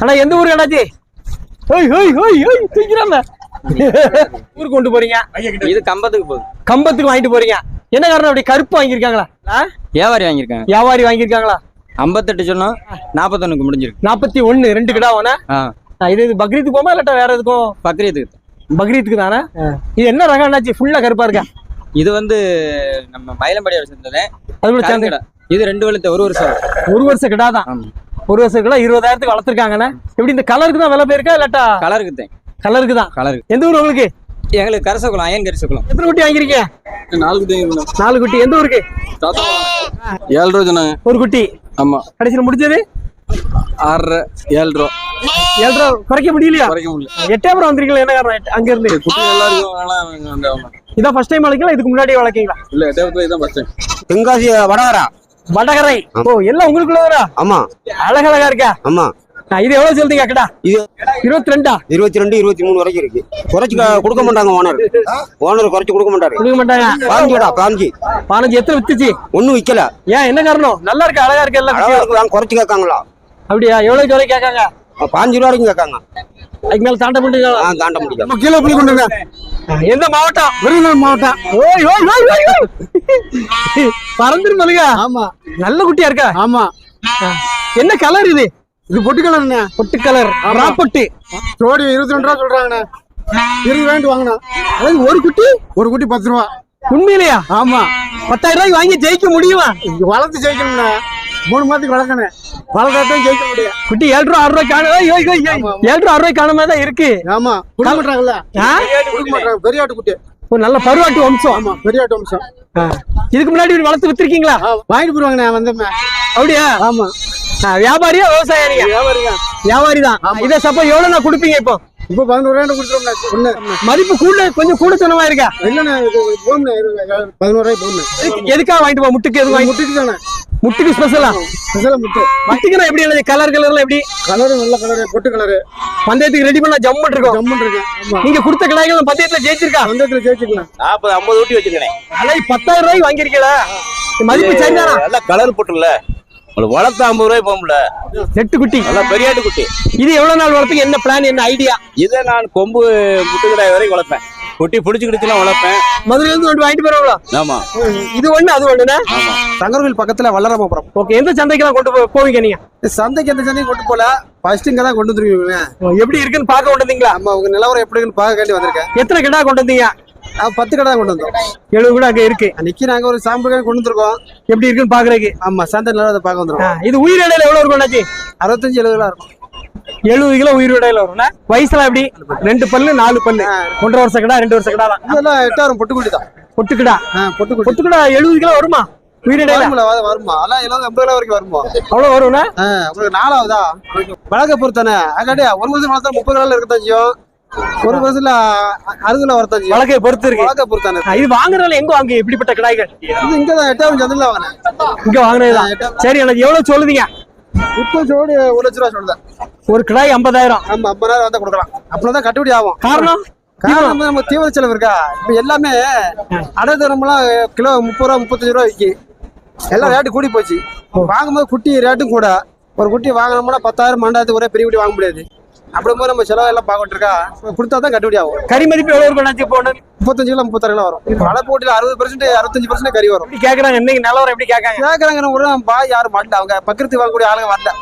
அண்ணா எந்த ஊர் அண்ணாச்சி? ஹோய் ஹோய் ஹோய் ஹோய் தூக்கிறாங்க ஊருக்கு கொண்டு போறீங்க? இது கம்பத்துக்கு போகுது. கம்பத்துக்கு வாங்கிட்டு போறீங்க. என்ன காரணம் அப்படி கருப்பு வாங்கியிருக்காங்களா? வியாபாரி வாங்கியிருக்காங்க. வியாபாரி வாங்கியிருக்காங்களா? ஐம்பத்தெட்டு சொன்னோம் நாற்பத்தொன்னுக்கு முடிஞ்சிருக்கு. நாற்பத்தி ஒண்ணு ரெண்டு கிடா வேணா இது இது பக்ரீத்துக்கு போமா இல்லாட்டா வேற எதுக்கும்? பக்ரீத்துக்கு. பக்ரீத்துக்கு தானே? இது என்ன ரகம் அண்ணாச்சி? ஃபுல்லா கருப்பா இருக்கா? இது வந்து நம்ம மயிலம்படியார் சேர்ந்தது. அது கூட சேர்ந்து. இது ரெண்டு வெளுத்த ஒரு வருஷம் ஒரு வருஷம் கிடா தான். ஆமா. ஒரு வருஷம் கிடா இருபதாயிரத்துக்கு வளர்த்துருக்காங்கண்ணே. எப்படி இந்த கலருக்கு தான் விலை போயிருக்கா இல்லாட்டா? கலருக்கு தான் கலருக்கு தான் கலருக்கு எந்த ஊர் உங்களுக்கு? எங்களுக்கு கரசகுளம் அயன் கரிசகுளம். எத்தனை குட்டி வாங்கிருக்கீங்க நாலுக்கு நாலு குட்டி எந்த ஊருக்கு? ஏழு ரூபா சொன்னாங்க. ஒரு குட்டி. ஆமா. கடைசியில் முடிஞ்சது? ஆறரை ஏழு ரூபா. ஏழு ரூபா குறைக்க முடியலையா? குறைக்க முடியல. எட்டாயிரம் வந்திருக்கீங்களா? என்ன காரணம்? அங்க இருந்து குட்டி எல்லாருக்கும். இதான் ஃபர்ஸ்ட் டைம் வளர்க்கீங்களா? இதுக்கு முன்னாடி வளர்க்கீங்களா? இல்ல இதான் ஃபர்ஸ்ட் டைம் தென்காசி வடகரா? வடகரை. ஓ எல்லாம் உங்களுக்குள்ளதா ஆமா. அழகழகா இருக்கா? ஆமா. இது எவ்வளவு சொல்றீங்க அக்கடா இது இருபத்தி ரெண்டா இருபத்தி ரெண்டு இருபத்தி மூணு வரைக்கும் இருக்கு. குறைச்சு கொடுக்க மாட்டாங்க ஓனர் ஓனர் குறைச்சு கொடுக்க மாட்டாரு. கொடுக்க மாட்டாங்க. பாஞ்சுடா பாஞ்சு. பதினஞ்சு எத்தனை வித்துச்சு? ஒண்ணும் விக்கல. ஏன் என்ன காரணம்? நல்லா இருக்கு அழகா இருக்கு எல்லாம் அழகா இருக்கு வாங்க குறைச்சு கேட்காங்களா? அப்படியா? எவ்வளவு வரை கேட்காங்க? பாஞ்சு ரூபா வரைக்கும் கேட்காங்க. அதுக்கு மேல தாண்ட ஆ தாண்ட முடியாது? கீழே புளி கொண்டுங்க எந்த மாவட்டம்? விருதுநகர் மாவட்டம். ஓய் ஓய் ஓய் ஓய் ஓய். பறந்துரும் மலுங்க ஆமா. நல்ல குட்டியா இருக்கா? ஆமா. என்ன கலர் இது? இது பொட்டு கலர்ண்ணே பொட்டு கலர் ராப்பட்டு ஜோடி இருபத்தி ரெண்டு ரூபா சொல்றாங்கண்ணே. இருபது ரூபாய்ட்டு வாங்கினா அதாவது ஒரு குட்டி? ஒரு குட்டி பத்து ரூபா. உண்மையிலையா? ஆமா. பத்தாயிரம் ரூபாய்க்கு வாங்கி ஜெயிக்க முடியுமா? வளர்த்து ஜெயிக்கணும்ண்ணே. மூணு மாதத்துக்கு வளர்க்கணும். வளர்த்தாதான் ஜெயிக்க முடியும். குட்டி ஏழு ரூபா ஆறு ரூபாய் காணும் ஏய், ஏய். ஏழு ரூபா ஆறு ரூபாய் காணுமே தான் இருக்கு. ஆமா கொடுக்க மாட்டாங்கல்ல? கொடுக்க மாட்டாங்க. பெரிய ஆட்டு குட்டி. ஒரு நல்ல பருவாட்டு வம்சம். ஆமா பெரிய ஆட்டு வம்சம். இதுக்கு முன்னாடி இப்படி வளர்த்து வித்திருக்கீங்களா? வாங்கிட்டு போடுவாங்கண்ணே வந்தோமே அப்படியா? ஆமா. வியாபாரியா விவசாயியா வியாபாரிங்க வியாபாரி தான் இதை சப்போ எவ்வளவு நான் கொடுப்பீங்க இப்போ? இப்போ பதினோரு ரூபாய் கொடுத்துருவோம்ண்ணே மதிப்பு கூட கொஞ்சம் கூட சொன்னமா இருக்கா இல்லைண்ணே பதினோரு ரூபாய் போகணும் எதுக்கு- எதுக்காக வாங்கிட்டு போ? முட்டுக்கு எதுவும் முட்டுக்கு தானே. முட்டுக்கு ஸ்பெஷலா ஸ்பெஷலா முட்டு முட்டுக்குன்னா எப்படி எழுது? கலர் கலர்லாம் எப்படி? கலரு நல்ல கலரு பொட்டு கலரு பந்தயத்துக்கு ரெடி பண்ணா ஜம்முன்னு இருக்கும். ஜம்முன் இருக்கு. ஆமா. நீங்க கொடுத்த கடாய்கள் பந்தயத்துல ஜெயிச்சிருக்கா? வந்தத்துல ஜெயிச்சுக்கலாம் நாற்பது ஐம்பது ஊட்டி வச்சிருக்கேன். அலை பத்தாயிரம் ரூபாய்க்கு வாங்கிருக்கீங்களா மதிப்பு சரிதானா? நல்லா கலர் போட்டுல வளர்த்த ஐம்பது ரூபாய் போகும்ல. எட்டு குட்டி. நல்லா பெரியாட்டு குட்டி. இது எவ்வளவு நாள் வளர்ப்பீங்க? என்ன பிளான் என்ன ஐடியா இதை நான் கொம்பு முட்டுக்கடாய் வரைக்கும் வளர்ப்பேன். குட்டி பிடிச்சிக்கிடுச்சுலாம் வளர்ப்பேன் மதுரையில இருந்து ஒன்று வாங்கிட்டு போறவங்களா ஆமா. இது ஒண்ணு அது ஒண்ணுண்ணா? தங்கர்கோயில் பக்கத்துல வல்லராமபுரம் ஓகே எந்த சந்தைக்கெல்லாம் கொண்டு போ- போவீங்க நீங்க? சந்தைக்கு எந்த சந்தையும் கொண்டு போல ஃபர்ஸ்ட் இங்க தான் கொண்டு வந்துருக்கீங்க எப்படி இருக்குன்னு பார்க்க கொண்டு வந்தீங்களா? நம்ம உங்க நிலவரம் எப்படி இருக்குன்னு பார்க்க வேண்டி வந்திருக்கேன். எத்தனை கிடா கொண்டு வந்தீங்க? பத்து கடை கொண்டு வந்தோம். எழுபது கூட அங்க இருக்கு. அன்னைக்கு நாங்க ஒரு சாம்பிள் கொண்டு வந்திருக்கோம். எப்படி இருக்குன்னு பாக்குறதுக்கு ஆமா சந்தை நிலவரத்தை பார்க்க ஆ, வந்துருக்கோம் இது உயிர் இடையில எவ்வளவு இருக்கும் அண்ணாச்சி? அறுபத்தஞ்சு எழுபதுலாம் இருக்கும். எழுபது கிலோ உயிர் இடையில வரும்னா வயசுல எப்படி? ரெண்டு பல்லு நாலு பல்லு. ஒன்றரை வருஷம் கிடா ரெண்டு வருஷம் கிடா தான். இதெல்லாம் எட்டாயிரம் பொட்டுக்குட்டி தான். பொட்டுக்கிடா? பொட்டுக்கிடா எழுபது கிலோ வருமா? நாலாவதா? வழக்க பொறுத்தானே ஒரு வருஷம் வளர்த்தா முப்பது கிலோ இருக்கத்தான் செய்யும். ஒரு வருஷத்துல அ- அறுபது கிலோ வரத்தான் வழக்கை பொறுத்து இருக்கு. வழக்க பொறுத்தானே இது வாங்குறதுல எங்க வாங்க எப்படிப்பட்ட கடாய்கள்? இது இங்க தான் எட்டாயிரம் சந்தையில வாங்கினேன். இங்க வாங்கினதுதான். சரி எனக்கு எவ்வளவு சொல்லுவீங்க? இப்போ ஜோடி ஒரு லட்ச ரூபா சொல்லுதேன். ஒரு கிடாய் ஐம்பதாயிரம். ஆமா ஐம்பதாயிரம் வந்தா கொடுக்கலாம். அப்படிதான் கட்டுப்படி ஆகும். காரணம்? காரணம் நம்ம தீவிர செலவு இருக்கா இப்ப எல்லாமே அடதரமெல்லாம் கிலோ முப்பது ரூபா முப்பத்தஞ்சு ரூபா விக்கி. எல்லாம் ரேட்டு கூடி போச்சு. வாங்கும்போது குட்டி ரேட்டும் கூட. ஒரு குட்டி வாங்கினோம்னா பத்தாயிரம் மண்டாயிரத்துக்கு ஒரே பெரிய குட்டி வாங்க முடியாது. அப்படிங்கும்போது நம்ம செலவு எல்லாம் பார்க்கட்டு இருக்கா? கொடுத்தா தான் கட்டுப்படி ஆகும். கறி மதிப்பு எவ்வளவு இருக்கும் போன? முப்பத்தஞ்சு கிலோ முப்பத்தாறு கிலோ வரும். மழை போட்டியில் அறுபது பர்சன்ட் அறுபத்தஞ்சு பர்சன்ட் கறி வரும். எப்படி கேக்குறாங்க? இன்னைக்கு நிலவரம் எப்படி கேட்காங்க? கேட்கறாங்க ஒரு பா யாரும் வரல அவங்க பக்கத்து வாங்கக்கூடிய ஆளுங்க வரல.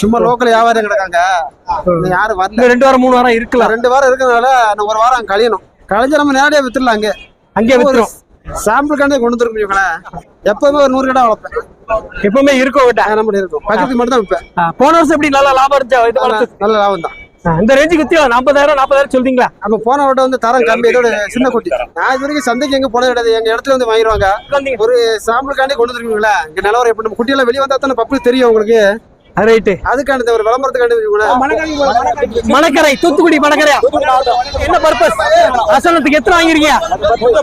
சும்மா லோக்கல் வியாபாரம் கிடக்காங்க யாரும் வரல. ரெண்டு வாரம் மூணு வாரம் இருக்கலாம். ரெண்டு வாரம் இருக்கிறதுனால ஒரு வாரம் அங்க கழியணும். கழிஞ்சா நம்ம நேரடியாக வித்துடலாம் அங்கே. அங்கே வித்துரும். சாம்பிள் காண்டே கொண்டு வந்துருக்கோங்களேன் எப்பவுமே ஒரு நூறு கடை வளர்ப்பேன். எப்பவுமே இருக்கும் நம்ம இருக்கும். பக்கத்துக்கு மட்டும் தான் விற்பேன். போன வருஷம் எப்படி நல்லா லாபம் இருந்துச்சா? வளர்த்து நல்ல லாபம் தான். இந்த ரேஞ்சுக்கு வித்தியா நாற்பதாயிரம் நாற்பதாயிரம் சொல்றீங்களா? அப்ப போன வட்டம் வந்து தரம் கம்மி. இதோட சின்ன குட்டி. நான் இது வரைக்கும் சந்தைக்கு எங்க போனது கிடையாது. எங்க இடத்துல வந்து வாங்கிடுவாங்க. ஒரு சாம்பிள் காண்டே கொண்டு வந்துருக்கீங்களா? இங்க நிலவரம் எப்படி? நம்ம குட்டியெல்லாம் வெளியே வந்தா தானே பப்பு தெரியும் உங்களுக்கு. ரைட்டு. அதுக்கான ஒரு விளம்பரத்துக்காண்டி? மணக்கரை தூத்துக்குடி மணக்கரையா? என்ன பர்பஸ் அசனத்துக்கு எத்தனை வாங்கிருக்கீங்க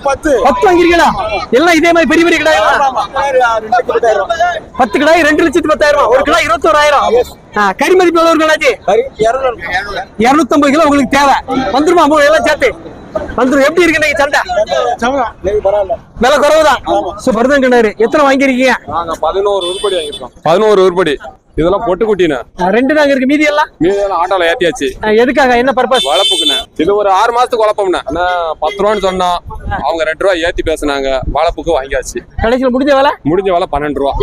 பத்து. பத்து வாங்கிருக்கீங்களா எல்லாம் இதே மாதிரி பெரிய பெரிய கிடாய் பத்து கிடாய் ரெண்டு லட்சத்தி பத்தாயிரம் ரூபாய். ஒரு கிடாய் இருபத்தோராயிரம். ஆ, கறி மதிப்பு எவ்வளவு இருக்கு இருநூத்தம்பது கிலோ உங்களுக்கு தேவை. வந்துருமா மூணு எல்லாம் சேர்த்து? வந்துரும் எப்படி இருக்கு இன்னைக்கு சண்டை? விலை குறைவுதான். சோ பரதன் கிணறு எத்தனை வாங்கிருக்கீங்க நாங்க பதினோரு உருப்படி வாங்கியிருக்கோம். பதினோரு உருப்படி. இதெல்லாம் பொட்டு குட்டிண்ணே. ஆ, ரெண்டு தாங்க இருக்கு. மீதி எல்லாம்? மீதி எல்லாம் ஆட்டோல ஏத்தியாச்சு. எதுக்காக? என்ன பர்பஸ் வளர்ப்புக்குண்ணே இது ஒரு ஆறு மாசத்துக்கு வளர்ப்போம்ண்ணே ஆனா பத்து ரூபான்னு சொன்னோம் அவங்க ரெண்டு ரூபா ஏத்தி பேசுனாங்க. வளர்ப்புக்கு வாங்கியாச்சு. கடைசியில் முடிஞ்ச வேலை? முடிஞ்ச வேலை பன்னெண்டு ரூபா.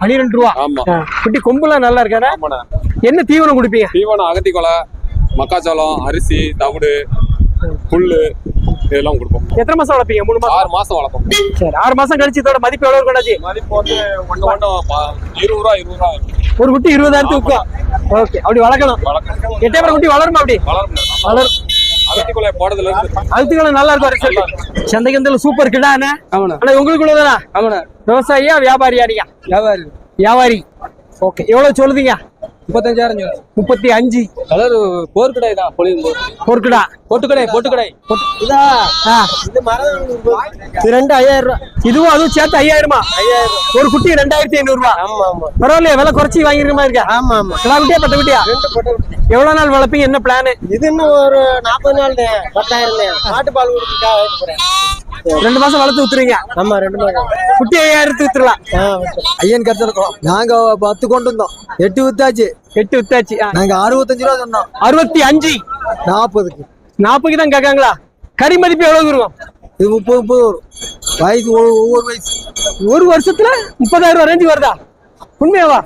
பன்னிரெண்டு ரூபா. ஆமா. குட்டி கொம்புலாம் நல்லா ஆமாண்ணே. என்ன தீவனம் கொடுப்பீங்க? தீவனம் அகத்தி கொலை மக்காச்சோளம் அரிசி தவிடு புல்லு இதெல்லாம் கொடுப்போம். எத்தனை மாசம் வளர்ப்பீங்க? மூணு மாசம்? ஆறு மாசம் வளர்ப்போம். சரி ஆறு மாசம் கழிச்சு இதோட மதிப்பு எவ்வளவு கொண்டாச்சு மதிப்பு வந்து ஒன்று ஒன்று இருபது ரூபா இருபது ரூபா. ஒரு குட்டி இருபதாயிரத்து விற்கும் ஓகே அப்படி வளர்க்கணும். வளர்க்கணும். எட்டே குட்டி வளருமா அப்படி? வளரும் வளரும் நல்லா இருக்கும் ரிசல்ட் சந்தைக்கு வந்து சூப்பர் கிடாண்ணே ஆமாண்ணா. ஆனா உங்களுக்கு உள்ளதானா? ஆமாண்ணா. விவசாயியா வியாபாரியா நீங்க? வியாபாரி. வியாபாரி. ஓகே எவ்வளவு சொல்லுதீங்க? முப்பத்தஞ்சாயிரம் சொல்லு. முப்பத்தி அஞ்சு. கலர் போர்க்கடை தான் பொருட்குடா பொட்டுக்கடை பொட்டுக்கடை. இது. ரெண்டு ஐயாயிரம் ரூபா. இதுவும் அதுவும் சேர்த்து ஐயாயிரமா? ஒரு குட்டி ரெண்டாயிரத்தி ஐநூறு ரூபா. ஆமா ஆமா. பரவாயில்லையா விலை குறைச்சி வாங்கிருக்க மாதிரி இருக்கா? ஆமா ஆமா. கிடா குட்டியா பட்ட குட்டியா? எவ்வளவு நாள் வளர்ப்பீங்க? என்ன பிளான் இது இன்னும் ஒரு நாற்பது நாள் பத்தாயிரம் மாட்டு பால் ரெண்டு மாசம் வளர்த்து வித்துறீங்க ஆமா ரெண்டு மாதம் குட்டி ஐயாயிரத்து வித்துடலாம் ஐயன் கருத்திருக்கோம் நாங்க பத்து கொண்டு வந்தோம். எட்டு வித்தாச்சு. எட்டு வித்தாச்சு. நாங்க அறுபத்தஞ்சு ரூபா சொன்னோம். அறுபத்தி அஞ்சு. நாற்பதுக்கு. நாற்பதுக்கு தான் கேட்காங்களா? கறி மதிப்பு எவ்வளவு இருக்கும் இது முப்பது முப்பது வரும். வயசு ஒவ்வொரு வயசு. ஒரு வருஷத்துல முப்பதாயிரம் ரூபாய் ரேஞ்சு வருதா? உண்மையாவா?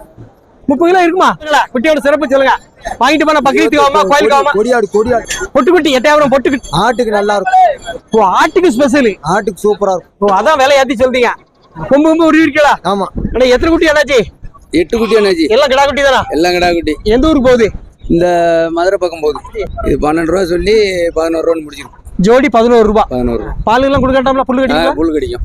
முப்பது கிலோ இருக்குமா? குட்டியோட சிறப்பு சொல்லுங்க. வாங்கிட்டு போனா பக்கத்து ஆமா கோயிலுக்கு ஆமா கொடியாடு கொடியாடு. பொட்டு குட்டி எட்டாயிரம் பொட்டு குட்டி ஆட்டுக்கு நல்லா இருக்கும். ஓ ஆட்டுக்கு ஸ்பெஷல் ஆட்டுக்கு சூப்பரா இருக்கும். ஓ அதான் விலை ஏத்தி சொல்றீங்க. கொம்பு கொம்பு உருவி இருக்கலா ஆமா. அண்ணா எத்தனை குட்டி என்னாச்சு எட்டு குட்டி என்னாச்சு எல்லாம் கிடா குட்டி தானா? எல்லாம் கிடா குட்டி. எந்த ஊருக்கு போகுது? இந்த மதுரை பக்கம் போகுது இது பன்னெண்டு ரூபா சொல்லி பதினோரு ரூபான்னு முடிச்சிருக்கும் ஜோடி பதினோரு ரூபாய் பதினோரு ரூபா. பால் எல்லாம் கொடுக்கட்டாம்ல புல்லு ஆ, கட்டிங்களா புல் கடிக்கும்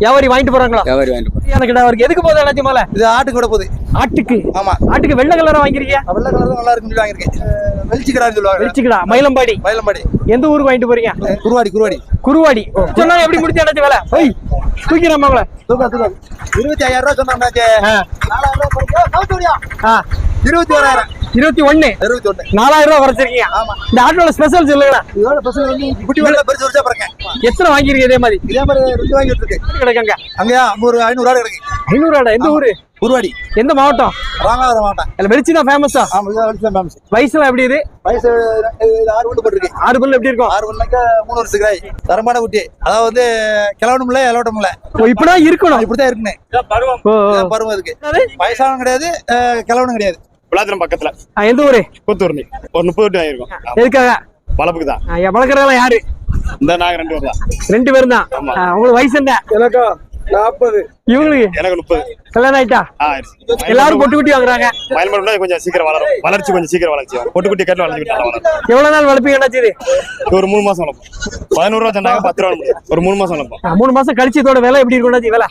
வியாபாரி வாங்கிட்டு போறாங்களா? வியாபாரி வாங்கிட்டு சரியான கிடா இருக்கு. எதுக்கு போகுது அண்ணாச்சி மேல? இது ஆட்டுக்கு கூட போகுது. ஆட்டுக்கு? ஆமா. ஆட்டுக்கு வெள்ளை கலரா வாங்கிருக்கியா? வெள்ளை கலர் நல்லா இருக்குன்னு சொல்லி வாங்கியிருக்கேன். வெளிச்சிக்கிறான்னு சொல்லுவாங்க. வெளிச்சுக்கடா மயிலம்பாடி. மயிலம்பாடி. எந்த ஊருக்கு வாங்கிட்டு போறீங்க? குருவாடி குருவாடி. குருவாடி. சொன்னா எப்படி முடிச்சு அடைச்சு வேலை? போய் தூக்கிறோம் அவங்கள தூக்கம் தூக்கம். இருபத்தி ஐயாயிரம் ரூபா சொன்னாங்க இருபத்தி ஓராயிரம். இருபத்தி ஒண்ணு. இருபத்தி ஒண்ணு. நாலாயிரம் ரூபாய் குறைச்சிருக்கீங்க. இந்த ஆட்டோல ஸ்பெஷல் சொல்லுங்கண்ணா. இதோட வந்து குட்டி வெள்ள பெருசு வருஷம் பாருங்க. எத்தனை வாங்கிருக்கீங்க இதே மாதிரி? இதே மாதிரி ரெண்டு வாங்கிட்டு இருக்கு கிடைக்காங்க? அங்கயா ஒரு ஐநூறு ரூபா கிடக்கு. ஐநூறுவாடா எந்த ஊரு? குருவாடி. எந்த மாவட்டம்? ராமநாதபுரம் மாவட்டம். இல்ல வெளிச்சு தான் ஃபேமஸா ஆமா இதான் வெளிச்சம் ஃபேமஸ் வயசுல எப்படி இது? வயசு இது ஆறு வீடு போட்டுருக்கு. ஆறு பல்லு எப்படி இருக்கும்? ஆறு வீடுனாக்க மூணு வருஷத்துக்கு ஆகி தரமான குட்டி. அதாவது கிளவனும் இல்லை இலவட்டம் இல்லை ஓ, இப்படிதான் இருக்கணும். இப்படித்தான் இருக்குன்னு. பருவம். அதுக்கு. என்னது? வயசானவன் கிடையாது அஹ், கிழவனும் கிடையாது. விளாத்திரம் பக்கத்துல. எந்த ஊரு? கூத்தூர்னி ஒரு முப்பது வட்டி ஆயிருக்கும் எதுக்காக? வளப்புக்கு தான். ஆ, வளர்க்குறவங்க யாரு? இந்த நாங்க ரெண்டு பேர் தான். ரெண்டு பேரும் தான். உங்களுக்கு வயசு என்ன? எனக்கா? நாற்பது இவங்களுக்கு? எனக்கு முப்பது. கல்யாணம் ஆயிட்டா? எல்லாரும் பொட்டு குட்டி வாங்குறாங்க. கொஞ்சம் சீக்கிரம் வளரும். வளர்ச்சி கொஞ்சம் சீக்கிரம் வளர்ச்சி வரும். பொட்டு குட்டி கட்டு வளரும். எவ்வளவு நாள் வளர்ப்பீங்க அண்ணாச்சி இது? இது ஒரு மூணு மாசம் வளர்ப்போம். பதினோரு ரூபா சொன்னாங்க பத்து ரூபா முடியும் ஒரு மூணு மாசம் வளர்ப்போம். மூணு மாசம் கழிச்சு இதோட விலை எப்படி இருக்கும் விலை?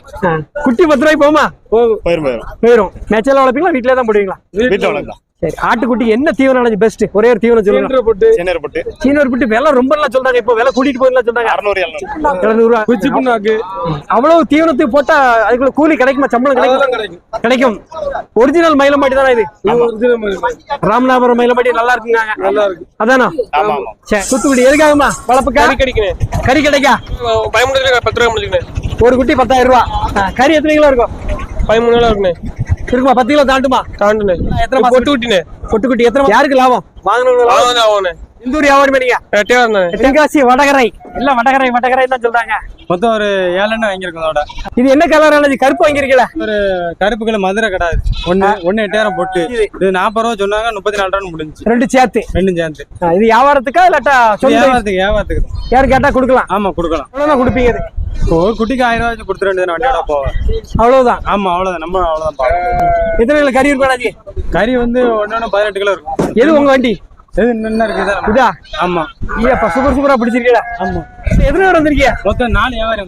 குட்டி பத்து ரூபாய்க்கு போகுமா? போயிரும் போயிரும். போயிடும் மேட்செல்லாம் வளர்ப்பீங்களா? வீட்டிலே தான் போடுவீங்களா? வீட்டுல வளர்க்கலாம். சரி ஆட்டுக்குட்டி என்ன தீவனம் பெஸ்ட் ஒரே ஒரு தீவனம் சொல்லுங்க. போட்டு. சென்னையர் பொட்டு. சீனூர் விலை ரொம்ப எல்லாம் சொல்றாங்க. இப்போ விலை கூட்டிட்டு போயிடலாம் சொல்றாங்க? அறுநூறு எழுநூறு. ரூபா அவ்வளவு தீவனத்துக்கு போட்டா அதுக்குள்ள கூலி கிடைக்குமா? சம்பளம் கிடைக்கும்? கிடைக்கும். ஒரிஜினல் மயிலம்பாடி தானே இது? ராமநாதபுரம் மயிலம்பாடி நல்லா இருக்குங்க நல்லா இருக்கு. அதானா? சரி தூத்துக்குடி எதுக்காகமா வளர்ப்பு கறி கிடைக்கணும் கறி கிடைக்கா? பயமுடிக்கல பத்து ரூபா முடிச்சுக்கணும் ஒரு குட்டி பத்தாயிரம் ரூபா. கறி எத்தனை கிலோ இருக்கும்? பதிமூணு நாள் இருக்குண்ணே. இருக்குமா? பத்து கிலோ தாண்டுமா? தாண்டுண்ணே எத்தனை பொட்டு குட்டிண்ணே பொட்டு குட்டி எத்தனை யாருக்கு லாபம்? ஆகுண்ணே இந்த ஊர் வியாபாரம் பண்ணீங்க எட்டே வந்தேன் தென்காசி வடகரை. இல்ல வடகரை வடகரை தான் சொல்றாங்க. மொத்தம் ஒரு ஏழு எண்ணெய் வாங்கியிருக்கோம் அதோட. இது என்ன கலர் ஆனது? கருப்பு வாங்கிருக்கல கருப்பு கிலோ மதுரை கிடையாது ஒண்ணு ஒண்ணு எட்டாயிரம் போட்டு. இது. நாற்பது ரூபா சொன்னாங்க முப்பத்தி நாலு ரூபா முடிஞ்சு ரெண்டு சேர்த்து. ரெண்டும் சேர்ந்து ஆ, இது வியாபாரத்துக்கா இல்லாட்டா வியாபாரத்துக்கு வியாபாரத்துக்கு கேட்டா கொடுக்கலாம். ஆமா கொடுக்கலாம். எவ்வளவுதான் கொடுப்பீங்க இது. ஒரு குட்டிக்கு ஆயிரம் ரூபாய் கொடுத்துட வேண்டியது வண்டியோட போவேன். அவ்வளவுதான். ஆமா அவ்வளவுதான். நம்ம அவ்வளவுதான் எத்தனை கிலோ கறி இருக்கும் கறி வந்து ஒன்னு பதினெட்டு கிலோ இருக்கும். எது உங்க வண்டி? எது என்ன இருக்கு இதான் நம்ம- இதா? ஆமா. ஏப்பா சூப்பர் சூப்பரா பிடிச்சிருக்கீடா ஆமா. எத்தனை பேர் வந்திருக்கீங்க மொத்தம் நாலு வியாபாரம்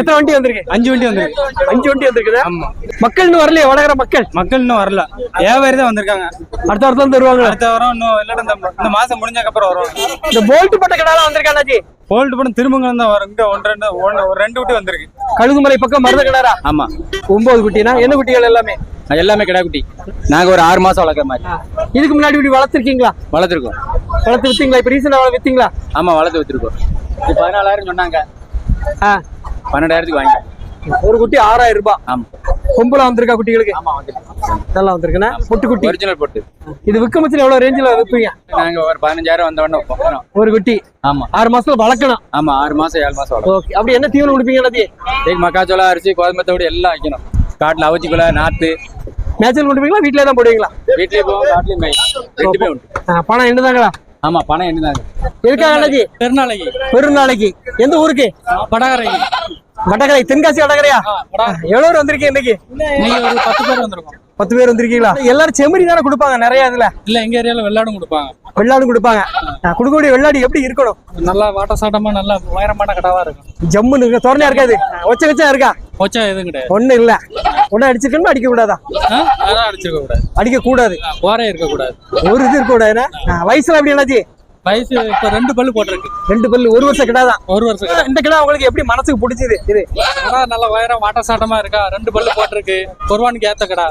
எத்தனை வண்டி வந்திருக்கு? அஞ்சு வண்டி வந்திருக்கு. அஞ்சு வண்டி வந்திருக்குதா? ஆமா. மக்கள் இன்னும் வரலையே? வடகர மக்கள்? மக்கள் இன்னும் வரல. வியாபாரி தான் வந்திருக்காங்க. அடுத்த வாரத்துல தருவாங்க அடுத்த வாரம் இன்னும் இல்லாட்ட இந்த மாசம் முடிஞ்சதுக்கு அப்புறம் வருவாங்க. இந்த போல்ட் பட்ட கடாலாம் வந்திருக்கா அண்ணாச்சி? போல்ட் படம் திருமங்கலம் தான் வரும். இங்க ஒன்று ரெண்டு ஒன்று ரெண்டு குட்டி வந்திருக்கு. கழுகுமலை பக்கம் மருத கடாரா? ஆமா. ஒன்பது குட்டினா? என்ன குட்டிகள் எல்லாமே? எல்லாமே கிடா குட்டி. நாங்க ஒரு ஆறு மாசம் வளர்க்குற மாதிரி. இதுக்கு முன்னாடி இப்படி வளர்த்துருக்கீங்களா? வளர்த்துருக்கோம். வளர்த்து வித்தீங்களா? இப்ப ரீசெண்டா வித்தீங்களா? ஆமா வளர்த்து வச்சிருக்கோம் பதினாலாயிரம் சொன்னாங்க. ஆ. பன்னெண்டாயிரத்துக்கு வாங்கி. ஒரு குட்டி ஆறாயிரம் ரூபாய். ஆமா. கொம்புல வந்திருக்கா குட்டிகளுக்கு? நல்லா வந்திருக்குண்ணா? பொட்டு குட்டி. ஒரிஜினல் போட்டு. இது விற்கமத்தில் எவ்வளவு ரேஞ்சில் விற்பீங்க நாங்க ஒரு பதினஞ்சாயிரம் வந்த உடனே வைப்போம். ஒரு குட்டி. ஆமா. ஆறு மாசத்துல வளர்க்கணும். ஆமா ஆறு மாசம் ஏழு மாசம் ஓகே. அப்படி என்ன தீவனம் கொடுப்பீங்க எல்லாத்தையும்? மக்காச்சோளம் அரிசி கோதுமை தவிடு எல்லாம் வைக்கணும். காட்டுல அவிச்சிக்குள்ள நாத்து. மேட்சல் கொடுப்பீங்களா வீட்டிலே தான் போடுவீங்களா? வீட்லயே போவோம் ஆ, பணம் என்னதாங்களா ஆமா பணம் என்னதாங்க எதுக்காக அண்ணாஜி பெருநாளைக்கு. பெருநாளைக்கு. எந்த ஊருக்கு? படகரைக்கு வடகரை. தென்காசி வடகரையா? எவ்வளவு வந்திருக்கீங்க இன்னைக்கு? இன்னைக்கு ஒரு பத்து பேர் வந்திருக்கோம். பத்து பேர் வந்திருக்கீங்களா? எல்லாரும் செம்மறி தானே கொடுப்பாங்க நிறைய இதுல? இல்ல எங்க ஏரியால வெள்ளாடும் கொடுப்பாங்க. வெள்ளாடு கொடுப்பாங்க. கொடுக்கக்கூடிய வெள்ளாடு எப்படி இருக்கணும்? நல்லா வாட்ட சாட்டமா நல்லா உயரமான கடாவா இருக்கும். ஜம்முன்னு இருக்கு. தோரணையா இருக்காது ஒச்ச கச்சா இருக்கா? கொச்சா எதுவும் கிடையாது. ஒண்ணு இல்ல. உடனே அடிச்சிருக்கணும் அடிக்க கூடாதா அடிச்சிருக்க கூடாது. அடிக்க கூடாது போரே இருக்க கூடாது ஒரு இது இருக்க கூடாதுன்னா ஆ, வயசுல எப்படி என்னாச்சு? வயசு இப்ப ரெண்டு பல்லு போட்டிருக்கு. ரெண்டு பல்லு ஒரு வருஷம் கிடாதான் ஒரு வருஷம் கிடா. இந்த கிடா உங்களுக்கு எப்படி மனசுக்கு பிடிச்சது? இது. கடா நல்ல உயரம் வாட்ட சாட்டமா இருக்கா? ரெண்டு பல்லு போட்டிருக்கு. குர்பானுக்கு ஏத்த கடா.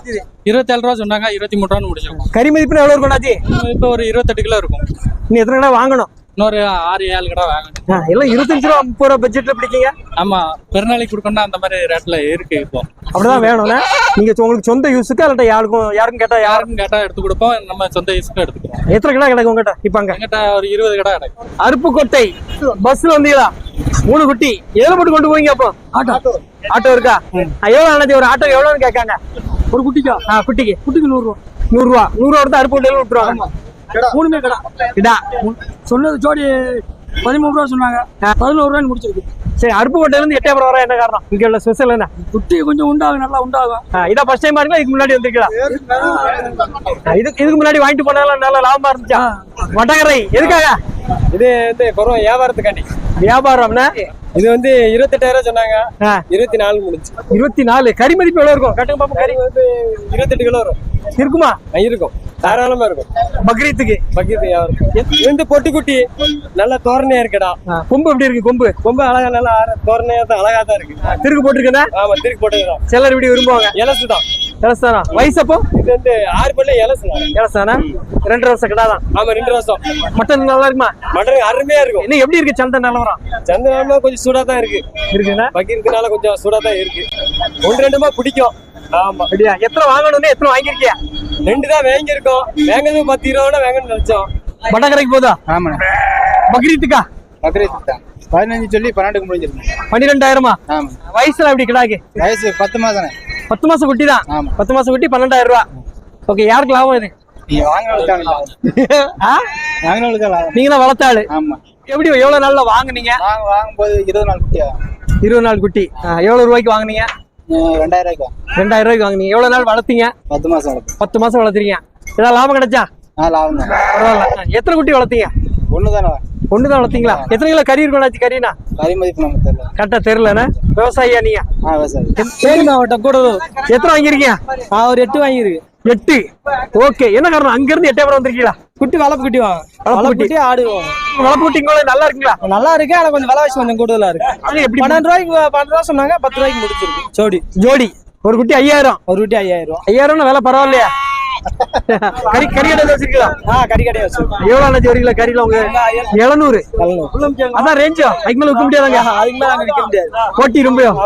இருபத்தேழு ரூபா சொன்னாங்க இருபத்தி மூணு ரூபான்னு முடிச்சிருக்கோம் கறி மதிப்புன்னு எவ்வளவு இருக்கும் அண்ணாச்சி? இப்போ ஒரு இருபத்தெட்டு கிலோ இருக்கும். நீ எத்தனை கடை வாங்கணும்? இன்னொரு ஆறு ஏழு கடை வாங்கணும் எல்லாம் இருபத்தஞ்சு ரூபா முப்பது ரூபா பட்ஜெட்ல பிடிக்கீங்க? ஆமா பெருநாளைக்கு கொடுக்கணும்னா அந்த மாதிரி ரேட்ல இருக்கு இப்போ. அப்படிதான் வேணும்னா நீங்க உங்களுக்கு சொந்த யூஸுக்கு அல்லட்ட யாருக்கும் யாருக்கும் கேட்டா யாருக்கும் கேட்டா எடுத்து கொடுப்போம். நம்ம சொந்த யூஸ்க்கு எடுத்துக்கிறோம் எத்தனை கடை கிடக்கு உங்ககிட்ட? இப்ப அங்க? எங்கிட்ட ஒரு இருபது கடை கிடைக்கும் அருப்புக்கோட்டை பஸ்ல வந்தீங்களா? மூணு குட்டி. எதுல போட்டு கொண்டு போவீங்க அப்போ? ஆட்டோ. ஆட்டோ. இருக்கா? எவ்வளவு ஆனது ஒரு ஆட்டோ எவ்வளவுன்னு கேட்காங்க. ஒரு குட்டிக்கா? ஆ குட்டிக்கு. குட்டிக்கு நூறு ரூபா. நூறு ரூபா நூறு ரூபா எடுத்து அருப்புக்கோட்டையில விட்டுருவாங்க மூணுமே கடை. இடா சொன்னது ஜோடி பதிமூணு ரூபா சொன்னாங்க. பதினோரு ரூபாய் முடிச்சிருக்கு. சரி அருப்புக்கோட்டையில இருந்து எட்டயபுரம் வர என்ன காரணம்? இங்க உள்ள ஸ்பெஷல் என்ன? குட்டி கொஞ்சம் உண்டாகும் நல்லா உண்டாகும். இதான் ஃபர்ஸ்ட் டைம் பாருங்களா இதுக்கு முன்னாடி வந்திருக்கீங்களா? இது இதுக்கு முன்னாடி வாங்கிட்டு போனாலும் நல்ல லாபமா இருந்துச்சா? வடகரை எதுக்காக? இது வந்து பருவம் வியாபாரத்துக்காண்டி. வியாபாரம்னா இது வந்து இருபத்தெட்டாயிரம் சொன்னாங்க. இருபத்தி நாலு முடிச்சு இருபத்தி நாலு கறி மதிப்பு எவ்வளவு இருக்கும்? கட்டுங்க பாப்போம் கறி வந்து இருபத்தெட்டு கிலோ வரும். இருக்குமா? இருக்கும். தாராளமா இருக்கும். பக்ரீத்துக்கு. வியாபாரம் இது வந்து பொட்டு குட்டி நல்ல தோரணையா இருக்குடா. கொம்பு எப்படி இருக்கு கொம்பு? ரொம்ப அழகா நல்லா தோரணையா தான் அழகா தான் இருக்கு. திருக்கு போட்டிருக்கேன்னா ஆமா திருப்பி போட்டதுதான் செல்லர் இப்படி விரும்புவாங்க. தான் இலசானா வயசு அப்போ இது வந்து ஆறு பல்ல எலசு இலசானா ரெண்டு வருஷம் கிடாதான். ஆமா ரெண்டு வருஷம். மட்டன் நல்லா இருக்குமா? மட்டன் அருமையா இருக்கும். இன்னும் எப்படி இருக்கு சந்தை நிலவரம்? சந்திரனா கொஞ்சம் சூடா தான் இருக்கு இருக்குண்ணா பக்கீருக்குனால கொஞ்சம் சூடா தான் இருக்கு. ஒன்று ரெண்டுமா பிடிக்கும். ஆமா. அப்படியா? எத்தனை வாங்கணும்னு எத்தனை வாங்கியிருக்கியா? ரெண்டு தான் வாங்கியிருக்கோம். வாங்குறது பத்து இருபது வாங்கணும்னு நினைச்சோம். வடகரைக்கு போதா? ஆமாண்ணே பக்ரீத்துக்கா? பக்ரீத் தான். பதினஞ்சு சொல்லி பன்னெண்டுக்கு முடிஞ்சிருக்கேன் பன்னிரெண்டாயிரமா? ஆமா. வயசுல அப்படி கிடாக்கு? வயசு பத்து மாசம் பத்து மாசம் குட்டி தான். பத்து மாசம் குட்டி பன்னெண்டாயிரம் ரூபா. ஓகே யாருக்கு லாபம் இது? நீங்க தான் வளர்த்த ஆளு ஆமா. எப்படி எவ்வளவு நாள்ல வாங்குனீங்க? வாங்கும்போது இருபது நாள் குட்டியா? இருபது நாள் குட்டி. எவ்வளவு ரூபாய்க்கு வாங்குனீங்க? ரெண்டாயிரம் ரூபாய்க்கு ரெண்டாயிரம் ரூபாய்க்கு வாங்குனீங்க. எவ்வளவு நாள் வளர்த்தீங்க? பத்து மாசம் பத்து மாசம் வளர்த்துறீங்க ஏதாவது லாபம் கிடைச்சா? லாபம் பரவாயில்ல. எத்தனை குட்டி வளர்த்தீங்க? ஒண்ணு தானே ஒன்று தான் வளர்த்தீங்களா எத்தனை கிலோ கறி இருக்கும் கறினா? கறி மதிப்பு நமக்கு தெரியல. கரெக்டா தெரியலண்ணே. விவசாயியா நீங்க ஆ விவசாயி. தேனி மாவட்டம் கூடலூர். எத்தனை வாங்கியிருக்கீங்க? ஒரு எட்டு வாங்கியிருக்கு. எட்டு? ஓகே. என்ன காரணம்? அங்க இருந்து எட்டயபுரம் வந்திருக்கீங்களா? குட்டி வளர்ப்பு குட்டி வாங்க. வளர்ப்பு குட்டி. ஆடுவோம் வளர்ப்பு குட்டி நல்லா இருக்குங்களா? நல்லா இருக்கு ஆனா கொஞ்சம் விலை கொஞ்சம் கூடுதலா இருக்கு. அது எப்படி? பன்னெண்டு ரூபாய்க்கு பன்னெண்டு ரூபா சொன்னாங்க பத்து ரூபாய்க்கு முடிச்சிருக்கு. ஜோடி. ஜோடி. ஒரு குட்டி ஐயாயிரம். ஒரு குட்டி ஐயாயிரம் ஐயாயிரம்னா விலை பரவாயில்லையா? கறி கறி கடை வச்சிருக்கீங்களா? ஆ கறி வச்சிருக்கோம். எவ்வளவு ஆனது ஒரு கிலோ கறியில உங்க எழுநூறு? அதான் ரேஞ்சா அதுக்கு மேல விற்க முடியாதாங்க? அதுக்கு மேல விற்க முடியாது. போட்டி ரொம்ப ஆமா.